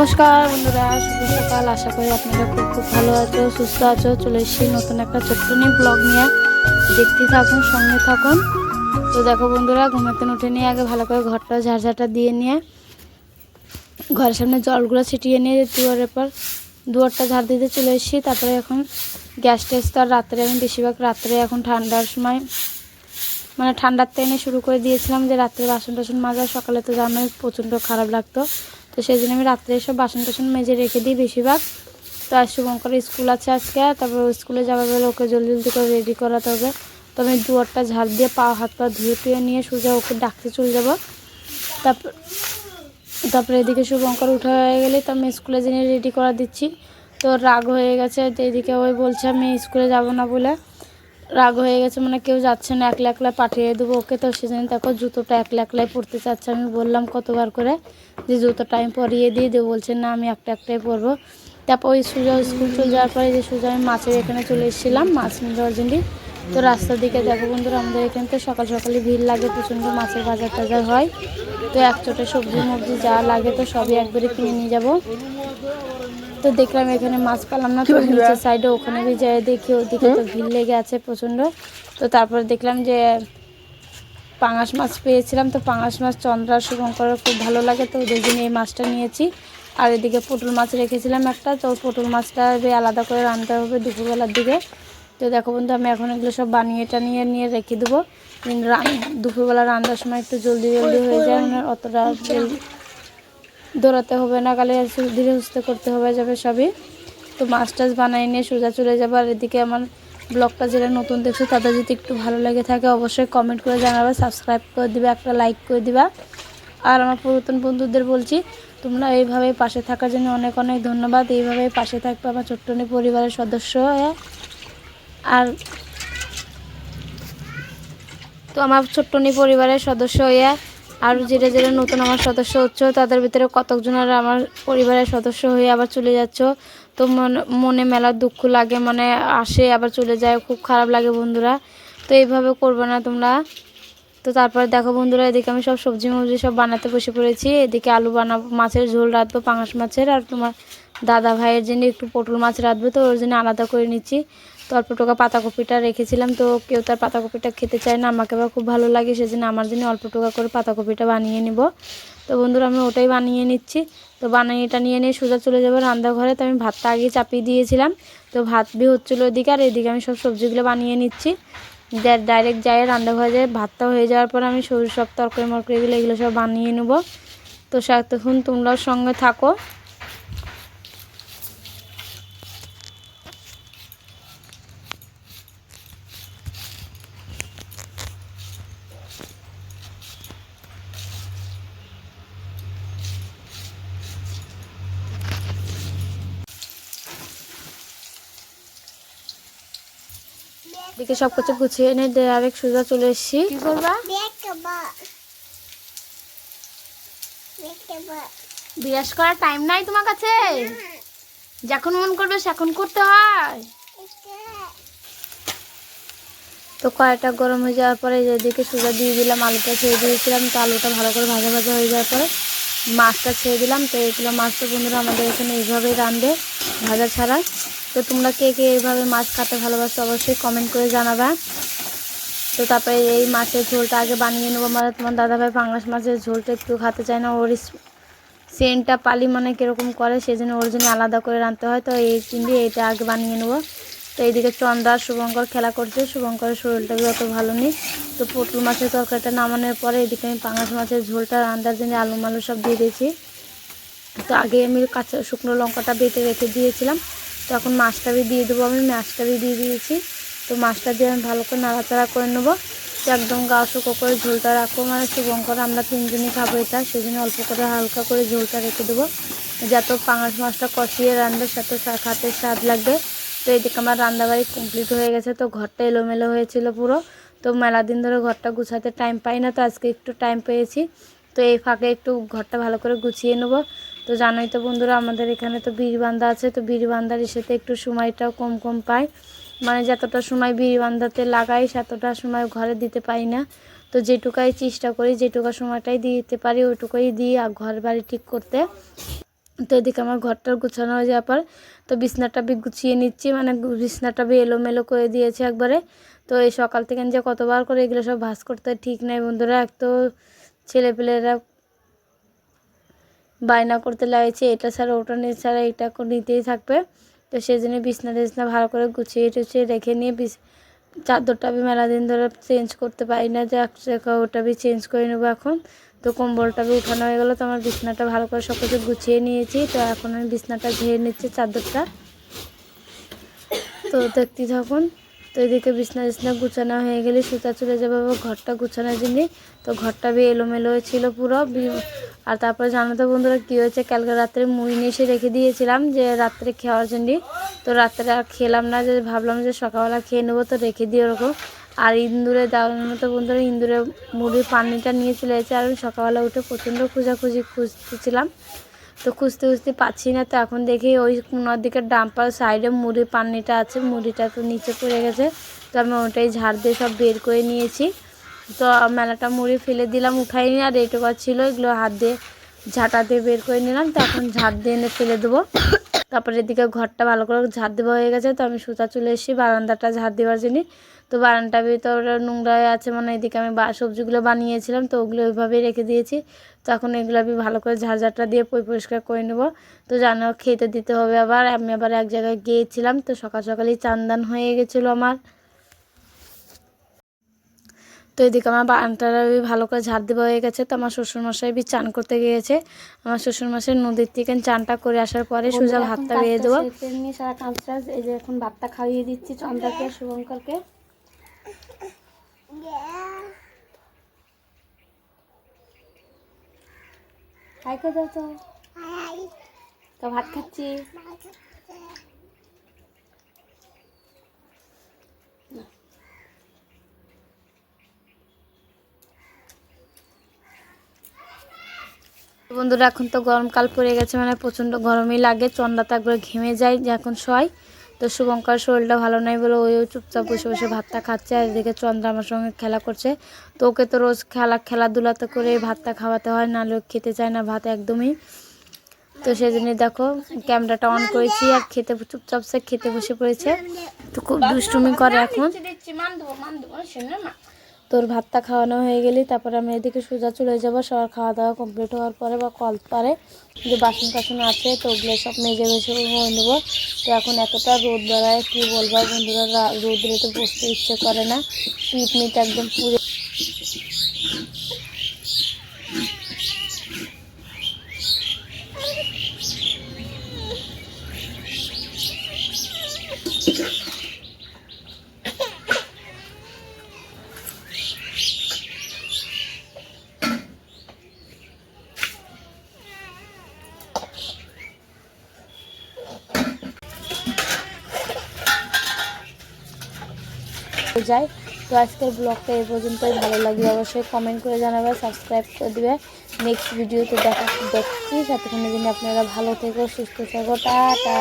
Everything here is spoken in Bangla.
নমস্কার বন্ধুরা, শুভ সকাল। আশা করি আপনারা খুব খুব ভালো আছো, সুস্থ আছো। চলে এসেছি নতুন একটা ছোট্ট নিয়ে ব্লগ নিয়ে। দেখতে থাকুন, সঙ্গে থাকুন। তো দেখো বন্ধুরা ঘুমাতে উঠে নিয়ে আগে ভালো করে ঘরটা ঝাড়ঝাড়টা দিয়ে নিয়ে, ঘরের সামনে জলগুলো ছিটিয়ে নিয়ে দুয়ারের পর দুয়ারটা ঝাড় দিতে চলে এসেছি। তারপরে এখন গ্যাস টেস তো আর রাত্রে, আমি বেশিরভাগ রাত্রে এখন ঠান্ডার সময় মানে ঠান্ডার টাইমে শুরু করে দিয়েছিলাম যে রাত্রে বাসন টাসন মাজা, সকালে তো জানোই প্রচণ্ড খারাপ লাগতো। তো সেই জন্য আমি রাত্রে সব বাসন টাসন মেজে রেখে দিই বেশিরভাগ। তো আর শুভঙ্কর স্কুল আছে আজকে, তারপর স্কুলে যাবে বলে ওকে জলদি জলদি করে রেডি করাতে হবে। তো আমি দুয়ারটা ঝাড় দিয়ে পা, হাত পা ধুয়ে টুয়ে নিয়ে সোজা ওকে ডাকতে চলে যাব। তারপর তারপরে এদিকে শুভঙ্কর উঠে হয়ে গেলে তো আমি স্কুলে জেনে রেডি করা দিচ্ছি। তো রাগ হয়ে গেছে এদিকে ওই বলছে আমি স্কুলে যাব না বলে। রাগ হয়ে গেছে মানে কেউ যাচ্ছে না, একলা একলা পাঠিয়ে দেবো ওকে তো সেজন্য দেখো জুতোটা একলা একলাই পরতে চাচ্ছে। আমি বললাম কতবার করে যে জুতোটা আমি পরিয়ে দিয়ে দেবো, বলছে না, আমি একটা একটাই পরবো। তারপর ওই সুজা স্কুল চলে যাওয়ার পরে যে সুজা, আমি মাছের এখানে চলে এসেছিলাম, মাছ নিয়ে যাওয়ার তো রাস্তার দিকে দেখো বন্ধুরা, আমাদের এখানে তো সকাল সকালে ভিড় লাগে, প্রচণ্ড মাছের বাজার টাজার হয়। তো এক চোটে সবজি মবজি যা লাগে তো সবই একবারে কিনে নিয়ে যাব। তো দেখলাম এখানে মাছ পেলাম না তো নিচের সাইডে ওখানে যাই দেখি ওদিকে তো ভিড় লেগে আছে প্রচণ্ড। তো তারপরে দেখলাম যে পাঙাশ মাছ পেয়েছিলাম তো পাঙাশ মাছ চন্দ্রা শুভঙ্করের খুব ভালো লাগে তো ওদের জন্য এই মাছটা নিয়েছি। আর এদিকে পটল মাছ রেখেছিলাম একটা তো পটল মাছটা আলাদা করে রান্নতে হবে দুপুরবেলার দিকে। তো দেখো বন্ধু আমি এখন এগুলো সব বানিয়ে টানিয়ে নিয়ে রেখে দেবো। রান- দুপুরবেলা রান্নার সময় একটু জলদি জলদি হয়ে যায় মানে অতটা দৌড়াতে হবে না কালে ধীরে সুস্থে করতে হবে, যাবে সবই। তো মাছ টাছ বানাই নিয়ে সোজা চলে যাব। আর এদিকে আমার ব্লগটা যারা নতুন দেখছ, তাদের যদি একটু ভালো লেগে থাকে, অবশ্যই কমেন্ট করে জানাবে সাবস্ক্রাইব করে দিবে, একটা লাইক করে দিবা। আর আমার পুরাতন বন্ধুদের বলছি, তোমরা এইভাবে পাশে থাকার জন্য অনেক অনেক ধন্যবাদ। এইভাবে পাশে থাকবে আমার ছোট্টনি পরিবারের সদস্য আর তো আমার ছোট্টনি পরিবারের সদস্য হয়ে আর যেটা যেটা নতুন আমার সদস্য হচ্ছে, তাদের ভিতরে কতকজনের আমার পরিবারের সদস্য হয়ে আবার চলে যাচ্ছ। তো মন- মেলার দুঃখ লাগে মানে আসে, আবার চলে যায়, খুব খারাপ লাগে বন্ধুরা। তো এইভাবে করবে না তোমরা। তো তারপরে দেখো বন্ধুরা, এদিকে আমি সব সবজি মবজি সব বানাতে বসে পড়েছি। এদিকে আলু বানাবো, মাছের ঝোল রাঁধবো, পাঙাশ মাছের, আর তোমার দাদা ভাইয়ের জন্য একটু পটল মাছ রাঁধবো, তো ওর জন্য আলাদা করে নিচ্ছি। তো অল্প টাকা পাতাকপিটা রেখেছিলাম, তো কেউ তার পাতাকপিটা খেতে চায় না, আমাকে আবার খুব ভালো লাগে সেজন্য আমার জন্য অল্প টাকা করে পাতাকপিটা বানিয়ে নিব। তো বন্ধুরা, আমি ওটাই বানিয়ে নিচ্ছি। তো বানিয়ে এটা নিয়ে নিয়ে সোজা চলে যাব রান্নাঘরে। তো আমি ভাতটা আগে চাপিয়ে দিয়েছিলাম। তো ভাত বি হচ্ছিল ওদিকে আর এদিকে আমি সব সবজিগুলো বানিয়ে নিচ্ছি। ডাইরেক্ট যাই রান্নাঘরে যাই ভাতটা হয়ে যাওয়ার পর আমি সব তরকারি মরকারিগুলো এগুলো সব বানিয়ে নেব। তো তখন তোমরাও সঙ্গে থাকো। দিকে সব কিছু গুছিয়ে এনে ডাইরেক্ট সোজা চলে এসেছি। কি করবা? বিরাস করার টাইম নাই তোমার কাছে? যখন মন করবে সেখন করতে হয়। তো কড়াইটা গরম হয়ে যাওয়ার পরে যেদিকে সোজা দিয়ে দিলাম আলুটা ছেড়ে দিয়েছিলাম তো আলুটা ভালো করে ভাজা ভাজা হয়ে যাওয়ার পরে মাছটা ছেড়ে দিলাম। তো এগুলো মাছটা বন্ধুরা আমাদের এখানে এইভাবেই রাঁধে ভাজা ছাড়া। তো তোমরা কে কে এইভাবে মাছ খাতে ভালোবাসো অবশ্যই কমেন্ট করে জানাবা। তো তারপরে এই মাছের ঝোলটা আগে বানিয়ে নেব। মানে তোমার দাদাভাই পাঙ্গাস মাছের ঝোলটা একটু খাতে চায় না। ওর সেন্টটা পালি মানে কীরকম করে সেই জন্য ওর জন্য আলাদা করে রাঁধতে হয়। তো এই চিংড়ি এইটা আগে বানিয়ে নেব। তো এইদিকে চন্দ্রা শুভঙ্কর খেলা করছে। শুভঙ্করের শরীরটা অত ভালো নেই। তো পটল মাছের তরকারিটা নামানোর পরে এদিকে আমি পাঙাশ মাছের ঝোলটা রান্নার জন্য আলু মালু সব দিয়ে দিয়েছি। তো আগে আমি কাঁচা শুকনো লঙ্কাটা বেটে রেখে দিয়েছিলাম। তো এখন মাছটা বি দিয়ে দেবো, আমি মাছটা বি দিয়ে দিয়েছি। তো মাছটা দিয়ে আমি ভালো করে নাড়াচাড়া করে নেব। তো একদম গা শুকো করে ঝোলটা রাখব মানে শুভঙ্কর, আমরা তিনজনই খাব এটা সেই জন্য অল্প করে হালকা করে ঝোলটা রেখে দেবো। যাতে পাঙাশ মাছটা কষিয়ে রান্নার সাথে খাতে স্বাদ লাগবে। তো এদিকে আমার রান্নাবাড়ি কমপ্লিট হয়ে গেছে, তো ঘরটা এলোমেলো হয়েছিল পুরো। তো মেলা দিন ধরে ঘরটা গুছাতে টাইম পাই না, তো আজকে একটু টাইম পেয়েছি। তো এই ফাঁকে একটু ঘরটা ভালো করে গুছিয়ে নেব। তো জানোই তো বন্ধুরা, আমাদের এখানে তো বিড়িবান্ধা আছে, তো বিড়িবান্ধার সাথে একটু সময়টাও কম কম পাই। মানে যতটা সময় বিড়িবান্ধাতে লাগাই, সেতটা সময় ঘরে দিতে পারি না। তো যেটুকাই চেষ্টা করি, যেটুকু সময়টাই দিতে পারি ওইটুকুই দিই, আর ঘর বাড়ি ঠিক করতে। তো এদিকে আমার ঘরটার গুছানো হয়ে যাওয়ার পর, তো বিছনাটা বি গুছিয়ে নিচ্ছি মানে বিছনাটা বি এলোমেলো করে দিয়েছে একবারে। তো এই সকাল থেকে যে কতবার করে এগুলো সব ভাস করতে ঠিক নাই বন্ধুরা, এক তো ছেলেপেলেরা বায়না করতে লাগছে, এটা ছাড়া, ওটা নিয়ে ছাড়া, এটা নিতেই থাকবে। তো সেই জন্য বিছনা টিছনা ভালো করে গুছিয়ে টুছিয়ে রেখে নিয়ে বিছ, চাদরটা আমি মেলা দিন ধরে চেঞ্জ করতে পারি না, যে ওটা আমি চেঞ্জ করে নেব এখন। তো কম্বলটা বি উঠানো হয়ে গেলো, তো আমার বিছনাটা ভালো করে সব কিছু গুছিয়ে নিয়েছি। তো এখন আমি বিছনাটা ঝেড়ে নিচ্ছি চাদরটা। তো দেখতে থাকুন। তো এদিকে বিছনা বিছনা গুছানো হয়ে গেলে সুতা চলে যাবে ঘরটা গুছানোর জন্য তো ঘরটা বি এলোমেলো ছিল পুরো। আর তারপরে জানো তো বন্ধুরা কী হয়েছে, কালকে রাত্রে মুড়ি নিয়ে এসে রেখে দিয়েছিলাম যে রাত্রে খাওয়ার জন্য। তো রাত্রে আর খেলাম না, যে ভাবলাম যে সকালবেলা খেয়ে নেব, তো রেখে দিয়ে ওরকম। আর ইন্দুরে দেওয়ার মতো বন্ধুরা, ইন্দুরে মুড়ির পানিটা নিয়ে চলে গেছে আর আমি সকালবেলা উঠে প্রচণ্ড খোঁজাখুঁজি খুঁজতেছিলাম। তো খুঁজতে খুঁজতে পাচ্ছি না। তো এখন দেখি ওই কোনার দিকে ডাম্পার সাইডে মুড়ি পানিটা আছে, মুড়িটা তো নিচে পড়ে গেছে। তো আমি ওটাই ঝাড় দিয়ে সব বের করে নিয়েছি। তো মেলাটা মুড়ি ফেলে দিলাম, উঠাইনি আর এইটুকু ছিল। এগুলো হাত দিয়ে ঝাঁটা দিয়ে বের করে নিলাম। তো এখন ঝাড় দিয়ে এনে ফেলে দেবো। তারপরে এদিকে ঘরটা ভালো করে ঝাড় দেওয়া হয়ে গেছে, তো আমি সুতা চলে এসেছি, বারান্দাটা ঝাড় দেওয়ার জন্য। তো বারান্দা ভিতর নোংরা আছে মানে এদিকে আমি বা সবজিগুলো বানিয়েছিলাম, তো ওগুলো ওইভাবেই রেখে দিয়েছি। তো এখন এগুলো আমি ভালো করে ঝাড়ঝাড়টা দিয়ে পরি পরিষ্কার করে নেব। তো জানো, খেতে দিতে হবে আবার। আমি আবার এক জায়গায় গিয়েছিলাম, তো সকাল সকালেই চান্দান হয়ে গেছিল আমার। তো এদিকে আমার বারান্দাটা ভালো করে ঝাড় দেওয়া হয়ে গেছে তো আমার শ্বশুরমশাই বি চান করতে গিয়েছে। আমার শ্বশুরমশাই নদীর থেকে চানটা করে আসার পরে সোজা ভাতটা বেয়ে দেবো। এমনি সারা কাজ টাজ এই যে এখন ভাতটা খাইয়ে দিচ্ছি চন্দ্রকে শুভঙ্করকে। দাও তো ভাত খাচ্ছি। বন্ধুরা এখন তো গরমকাল পড়ে গেছে মানে প্রচণ্ড গরমই লাগে চন্দ্রাতে একবার ঘেমে যায় এখন শয় তো শুভঙ্কর শরীরটা ভালো নাই বলে ওইও চুপচাপ বসে বসে ভাতটা খাচ্ছে আর এদিকে চন্দ্র আমার সঙ্গে খেলা করছে তো ওকে তো রোজ খেলা খেলাধুলাতে করে ভাতটা খাওয়াতে হয় নাহলে ও খেতে চায় না ভাত একদমই তো সেই জন্য দেখো ক্যামেরাটা অন করেছি আর খেতে চুপচাপ সে খেতে বসে পড়েছে তো খুব দুষ্টুমি করে এখন তোর ভাতটা খাওয়ানো হয়ে গেলি তারপরে আমি এদিকে সোজা চলে যাব সবার খাওয়া দাওয়া কমপ্লিট হওয়ার পরে বা কল পরে যে বাসন টাসন আছে তো ওগুলো সব মেজে মেজে হয়ে নেব। তো এখন এতটা রোদ বেড়ায়, কী বলব বন্ধুরা রোদ রেতে বসতে ইচ্ছে করে না। পিট একদম পুড়ে যায়। তো আজকের ব্লগটা এ পর্যন্তই। ভালো লাগলে অবশ্যই কমেন্ট করে জানাবে সাবস্ক্রাইব করে দেবে। নেক্সট ভিডিওতে দেখা দেখছি। সাথে জন্য আপনারা ভালো থেকো, সুস্থ থাকো। টাটা।